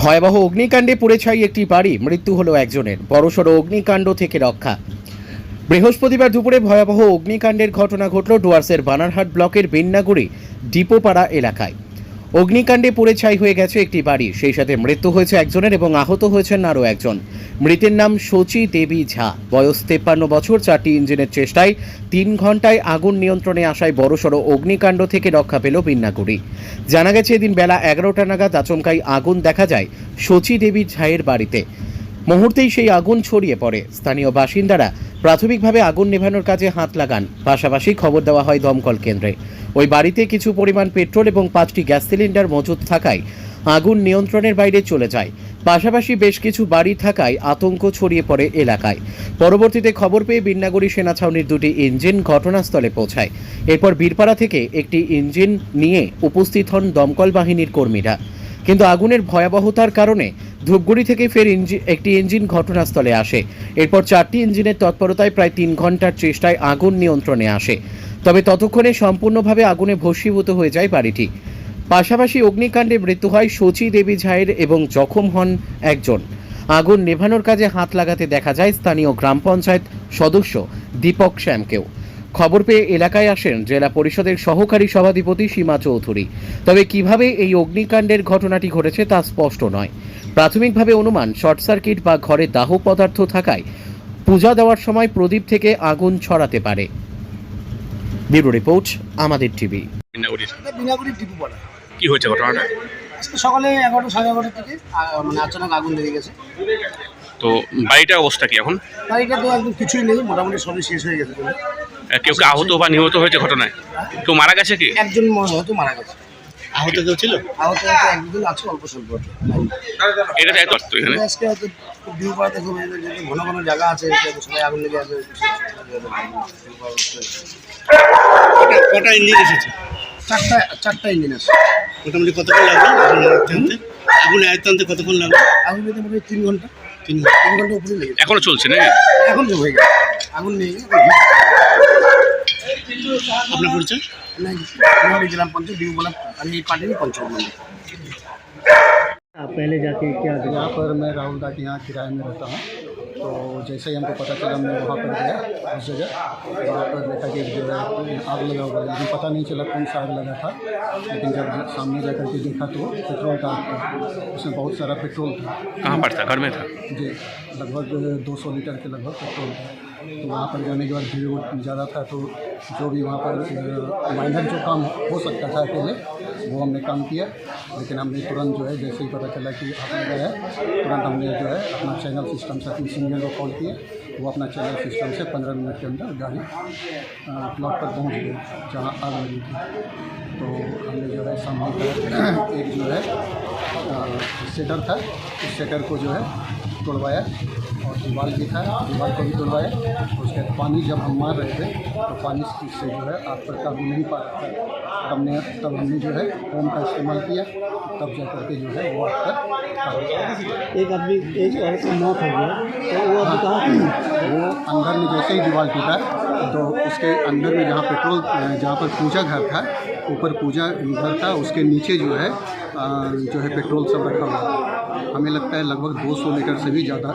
ভয়াবহ অগ্নিকাণ্ডে পুড়ে ছাই একটি বাড়ি। মৃত্যু হলো একজনের। বড়সড় অগ্নিকাণ্ড থেকে রক্ষা। বৃহস্পতিবার দুপুরে ভয়াবহ অগ্নিকাণ্ডের ঘটনা ঘটল ডুয়ার্সের বানারহাট ব্লকের বেন্নাগুড়ি, ডিপোপাড়া এলাকায়। অগ্নিকাণ্ডে পুড়ে ছাই হয়ে গেছে একটি বাড়ি। সেই সাথে মৃত্যু হয়েছে একজনের এবং আহত হয়েছেন আরও একজন। মৃতের নাম শচী দেবী ঝা। বয়স তেপ্পান্ন বছর, চারটি ইঞ্জিনের চেষ্টায় তিন ঘন্টায় আগুন নিয়ন্ত্রণে আসায় বড়সড় অগ্নিকাণ্ড থেকে রক্ষা পেল বিন্নাগুড়ি জানা গেছে, এদিন বেলা এগারোটা নাগাদ আচমকাই আগুন দেখা যায় শচী দেবী ঝায়ের বাড়িতে। মুহূর্তেই সেই আগুন ছড়িয়ে পড়ে। স্থানীয় বাসিন্দারা প্রাথমিকভাবে আগুন নেভানোর কাজে হাত লাগান। পাশাপাশি খবর দেওয়া হয় দমকল কেন্দ্রে। ওই বাড়িতে কিছু পরিমাণ পেট্রোল এবং পাঁচটি গ্যাস সিলিন্ডার মজুদ থাকায় আগুন নিয়ন্ত্রণের বাইরে চলে যায়। পাশাপাশি বেশ কিছু বাড়ি থাকায় আতঙ্ক ছড়িয়ে পড়ে এলাকায়। পরবর্তীতে খবর পেয়ে বিন্নাগুড়ি সেনা ছাউনির দুটি ইঞ্জিন ঘটনাস্থলে পৌঁছায়। এরপর বীরপাড়া থেকে একটি ইঞ্জিন নিয়ে উপস্থিত হন দমকল বাহিনীর কর্মীরা। কিন্তু আগুনের ভয়াবহতার কারণে ধূপগুড়ি থেকে ফের ইঞ্জিন একটি ইঞ্জিন ঘটনাস্থলে আসে। এরপর চারটি ইঞ্জিনের তৎপরতায় প্রায় তিন ঘণ্টার চেষ্টায় আগুন নিয়ন্ত্রণে আসে। তবে ততক্ষণে সম্পূর্ণভাবে আগুনে ভস্মীভূত হয়ে যায় বাড়িটি। পাশাপাশি অগ্নিকাণ্ডে মৃত্যু হয় শচী দেবী ঝায়ের এবং জখম হন একজন। আগুন নেভানোর কাজে হাত লাগাতে দেখা যায় স্থানীয় গ্রাম পঞ্চায়েত সদস্য দীপক শ্যামকেও। খবর পেয়ে এলাকায় আসেন জেলা পরিষদের সহকারী সভাধিপতি সীমা চৌধুরী। তবে কীভাবে এই অগ্নিকাণ্ডের ঘটনাটি ঘটেছে তা স্পষ্ট নয়। প্রাথমিকভাবে অনুমান শর্ট সার্কিট বা ঘরে দাহ পদার্থ থাকায় পূজা দেওয়ার সময় প্রদীপ থেকে আগুন ছড়াতে পারে। ব্যুরো রিপোর্ট আমাদের টিভি। বিনাগুড়ি টিপু পাড়া। কি হয়েছে ঘটনাটা? আজকে সকালে এগারোটা সাড়ে এগারোটার থেকে আ- মানে আচানক আগুন লেগে গেছে। তো বাড়িটার অবস্থা কি এখন? বাড়িটা তো একদম কিছুই নেই মোটামুটি সবই শেষ হয়ে গেছে। পুরো। কেউ কেউ আহত বা নিহত হয়েছে ঘটনায়? কেউ মারা গেছে কি? একজন মারা গেছে। আহত কেউ ছিল? আহত হয়তো এক দুজন আছে অল্প স্বল্প। এটা এখানে। আজকে হয়তো খুব ভিউ পাড়াতে খুব ঘন ঘন জায়গা আছে সবাই আগুন লেগে আছে। কটা ইঞ্জিন এসেছে? চারটা চারটা ইঞ্জিন আছে। মোটামুটি কতক্ষণ লাগল? আগুন আয়ত্তে আনতে আগুন কতক্ষণ লাগল? আগুন লেগে মোটামুটি তিন ঘণ্টা। তিন তিন ঘণ্টা উপরে লেগে এখনও চলছে নাকি? এখন হয়ে গেছে। আগুন নেই আপনার পরিচয় আমি জেলা পঞ্চায়েত ভিউ বলা আমি এই পার্টির পঞ্চায়েত member। पहले जाके क्या यहाँ पर मैं राहुल दाट यहाँ किराए में रहता हूँ तो जैसे ही हमको पता चला मैं वहाँ पर गया उस जगह वहाँ पर देखा कि जो है आग लगा हुआ है लेकिन पता नहीं चला कौन सा आग लगा था लेकिन जब सामने जा करके देखा तो पेट्रोल का आग था उसमें बहुत सारा पेट्रोल था कहाँ पर था घर में था जी लगभग 200 लीटर के लगभग पेट्रोल था तो वहाँ पर जाने के बाद भीड़ उड़ ज़्यादा था तो जो भी वहाँ पर माइनर जो काम हो सकता था अकेले, वो हमने काम किया। लेकिन हमने तुरंत जो है, जैसे ही पता चला कि आग लगा है तुरंत हमने जो है, अपना चैनल सिस्टम से अपनी इंजीनियर को कॉल किए वो अपना चैनल सिस्टम से पंद्रह मिनट के अंदर गाड़ी प्लॉट पर पहुँच गई, जहाँ आग लगी थी। तो हमने जो है का एक जो है सेटर था। उस सेटर को जो है तोड़वाया और दीवार था दीवार को भी तोड़वाया। उसके पानी जब हम मार रहे थे तो पानी से जो है आग पर काबू नहीं पा रहा था। हमने तब हमने जो है फोम का इस्तेमाल किया। तब जा करके जो है वो आग पर एक आदमी एक औरत की मौत हो गई। तो वो अभी कहाँ वो अंदर में जैसे ही दीवार टूटा तो उसके अंदर में जहाँ पेट्रोल जहाँ पर पूजा घर था ऊपर पूजा घर था उसके नीचे जो है जो है पेट्रोल सब रखा हुआ था। हमें लगता है लगभग 200 लीटर से भी ज़्यादा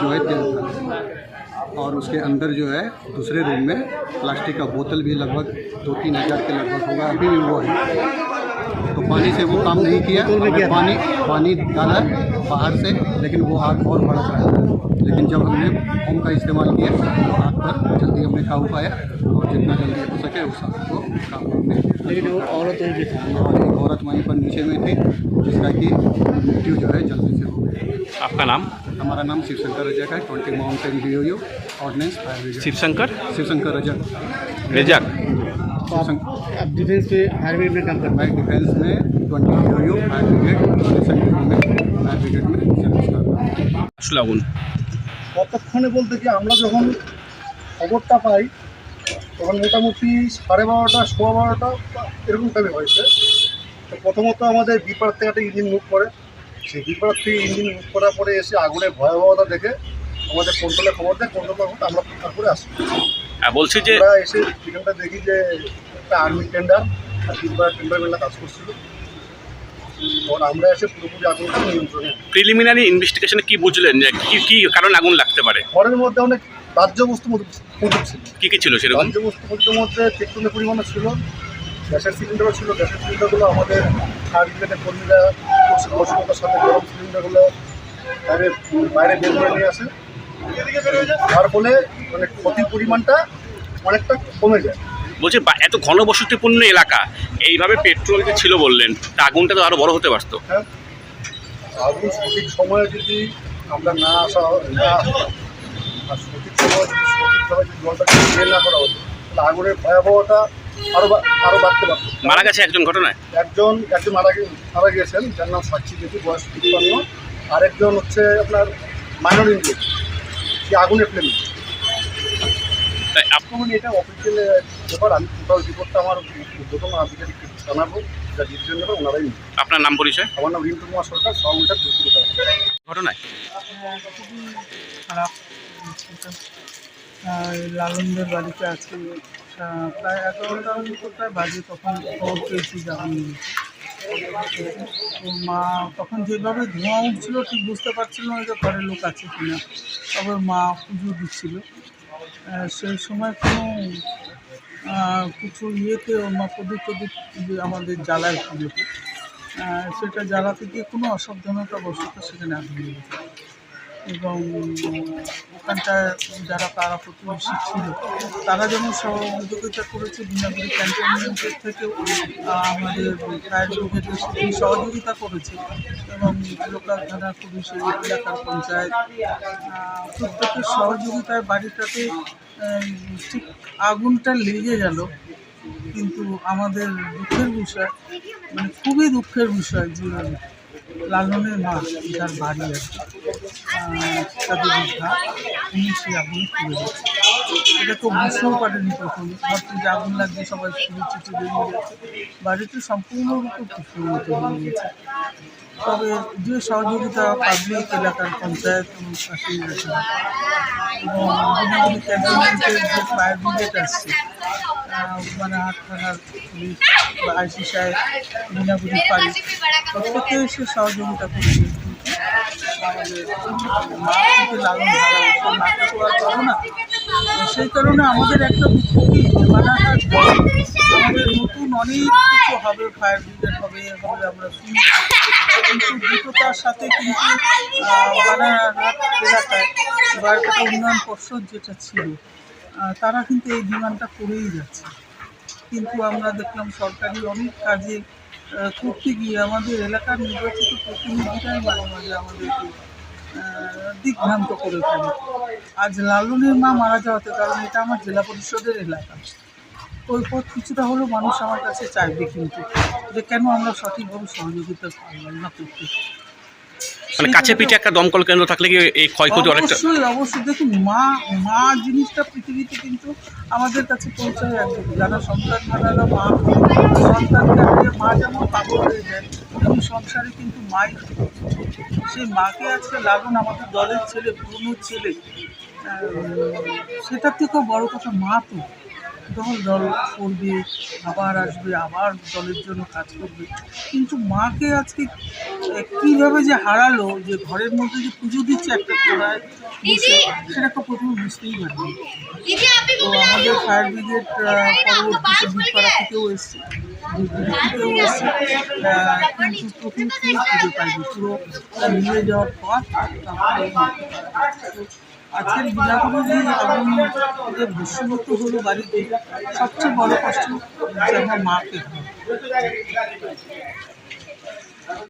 जो है तेल था। और उसके अंदर जो है दूसरे रूम में प्लास्टिक का बोतल भी लगभग दो तीन हज़ार के लगभग होगा, अभी भी वो है। तो पानी से वो काम नहीं किया। हमने पानी पानी डाला बाहर से लेकिन वो आग और भड़क रहा था लेकिन जब हमने फोम का इस्तेमाल किया तो आग पर जल्दी हमने काबू पाया और जितना जल्दी हो सके उस आग को काबू में लेकिन वो औरत थी। और एक औरत वहीं पर नीचे में थी जिसका कि मृत्यु जो है जल्दी से हो गई आपका नाम? हमारा नाम शिवशंकर रजक है। Twenty mountain D O U ordnance fire Shivshankar? Shivshankar Rajak. Rejak. तो आप आप डिफेंस पे फायर ब्रिगेड में काम करते मैं डिफेंस में twenty D O U fire brigade central में फायर ब्रिगेड में सर्विस कर रहा हूँ আসলে আগুন কতক্ষণে বলতে কি আমরা যখন খবরটা পাই তখন মোটামুটি সাড়ে বারোটা সোয়া বারোটা এরকম টাইমে হয়েছে তো প্রথমত আমাদের বিপার থেকে একটা ইঞ্জিন মুভ করে সেই বিপার থেকে ইঞ্জিন মুভ করার পরে এসে আগুনের ভয়াবহতা দেখে আমাদের কন্ট্রোলে খবর দেয় কন্ট্রোল খবর আমরা তারপরে আসি আর বলছি যে আমরা এসে সেখানটা দেখি যে একটা আর্মি টেন্ডার তিনবার টেন্ডার মেলা কাজ করছিল। তখন আমরা এসে পুরোপুরি আগুনটা নিয়ন্ত্রণে আনি। প্রিলিমিনারি ইনভেস্টিগেশনে কি বুঝলেন যে কি কি কারণে আগুন লাগতে পারে? ঘরের মধ্যে অনেক বস্তু মজুদ ছিল। কি কি ছিল সেরকম? রাজ্য বস্তু মজুদের মধ্যে পরিমাণও ছিল। গ্যাসের সিলিন্ডারও ছিল। গ্যাসের সিলিন্ডারগুলো আমাদের ফায়ার ব্রিগেডের কর্মীরা খুব কৌশলতার সাথে গরম সিলিন্ডারগুলো বাইরে বাইরে বের করে নিয়ে আসে। তার ফলে মানে ক্ষতির পরিমাণটা অনেকটা কমে যায়। বলছে এত ঘনবসতিপূর্ণ এলাকা এইভাবে পেট্রোল যে ছিল বললেন তা আগুনটা তো আরও বড় হতে পারতো। হ্যাঁ। আগুন সঠিক সময়ে যদি আমরা না আসা না আর সঠিক সময় যদি সঠিকভাবে যদি জলটাকে বের না করা হতো তাহলে আগুনের ভয়াবহতা আরও আরও বাড়তে পারত। মারা গেছে একজন ঘটনায়? একজন একজন মারা মারা গিয়েছেন যার নাম সাক্ষী দেবী বয়স তিপ্পান্ন। আরেকজন হচ্ছে আপনার মাইনর ইন্ডিয়া সে আগুনের প্লেন মানে এটা অফিসিয়াল ব্যাপার আমি টোটাল রিপোর্টটা আমার প্রথম আধিকারিককে জানাব যা ডিসিশন ওনারাই আপনার নাম পরিচয় আমার নাম রিন্টু কুমার সরকার সহমিটার ঘটনায়? খারাপ লালনদের বাড়িতে আজকে প্রায় এগারোটার মতো প্রায় বাজে তখন খবর পেয়েছি যে মা, তখন যেভাবে ধোঁয়া উঠছিল, ঠিক বুঝতে পারছিল না যে ঘরের লোক আছে কিনা। তবে মা পুজো দিচ্ছিল। সেই সময় কোনো কিছু ইয়েতে মা প্রদীপ প্রদীপ আমাদের জ্বালায় পুজোতে সেটা জ্বালাতে গিয়ে কোনো অসাবধানতা বশত সেখানে আগুন লেগেছে এবং ওখানটায় যারা পাড়া প্রতিবেশী ছিল, তারা যেমন সহযোগিতা করেছে বিনাগুড়ি ক্যান্টনমেন্টের থেকেও আমাদের ফায়ার ব্রিগেডের সহযোগিতা করেছে এবং লোকাল থানা পুলিশ, এলাকার পঞ্চায়েত প্রত্যেকের সহযোগিতায় বাড়িটাতে ঠিক আগুনটা লেগে গেল। কিন্তু আমাদের দুঃখের বিষয় মানে খুবই দুঃখের বিষয় যে লালনের মা যার বাড়ি আর সেই আগুনে পুড়ে গেছে এটা তো বুঝতেও পারেনি লাগছে সবাই ছুটে ছুটে বেরিয়ে সম্পূর্ণরূপে পুষ্পমত হয়ে গেছে তবে যে সহযোগিতা পাবলিক এলাকার পঞ্চায়েত এবং ক্যান্টনমেন্টের যে ফায়ার ব্রিগেড আসছে মানে হাট থানার পুলিশ বা আইসি সাহেব বিনাগুলি পারি প্রত্যেকে এসে সহযোগিতা করছে। পাবো না সেই কারণে আমাদের একটা বড়। আমাদের নতুন অনেক কিছু হবে ফায়ার ব্রিগেড হবে এ হবে আমরা শুনি কিন্তু দ্রুততার সাথে কিন্তু এলাকায় উন্নয়ন পর্ষদ যেটা ছিল তারা কিন্তু এই ডিমান্ডটা করেই যাচ্ছে কিন্তু আমরা দেখলাম সরকারি অনেক কাজে করতে গিয়ে আমাদের এলাকার নির্বাচিত প্রতিনিধিরাই মাঝে মাঝে আমাদেরকে আহ, দিকভ্রান্ত করে ফেলে। আজ লালনের মা মারা যাওয়াতে কারণ এটা আমার জেলা পরিষদের এলাকা। ওই পথ কিছুটা হলেও মানুষ আমার কাছে চাইবে কিন্তু যে কেন আমরা সঠিকভাবে সহযোগিতা পারলাম না করতে। মানে কাছে পিঠে একটা দমকল কেন্দ্র থাকলে কি এই ক্ষয়ক্ষতি অনেকটা অবশ্যই অবশ্যই। দেখুন মা মা জিনিসটা পৃথিবীতে কিন্তু আমাদের কাছে পৌঁছায় একদম যারা সন্তান হারালো মা সন্তানকে মা যেমন পাগল হয়ে যায় তেমনি সংসারে কিন্তু মাই সেই মাকে আজকে লাগুন আমাদের দলের ছেলে পুরনো ছেলে। সেটার থেকেও বড় কথা মা তো। যখন দল করবে আবার আসবে আবার দলের জন্য কাজ করবে। কিন্তু মাকে আজকে কীভাবে যে হারালো যে ঘরের মধ্যে যে পুজো দিচ্ছে একটা কোড়ায় সেটা তো প্রথমে বুঝতেই পারিনি। তো আমাদের ফায়ার ব্রিগেড পরবর্তীতে বিপাড়া থেকেও এসছে। কিন্তু প্রথম পুরো নিয়ে যাওয়ার পর আজকের বিলাগুলো এবং যে ভস্মীভূত হলো বাড়িতে সবচেয়ে বড় কষ্ট যে আমার মাকে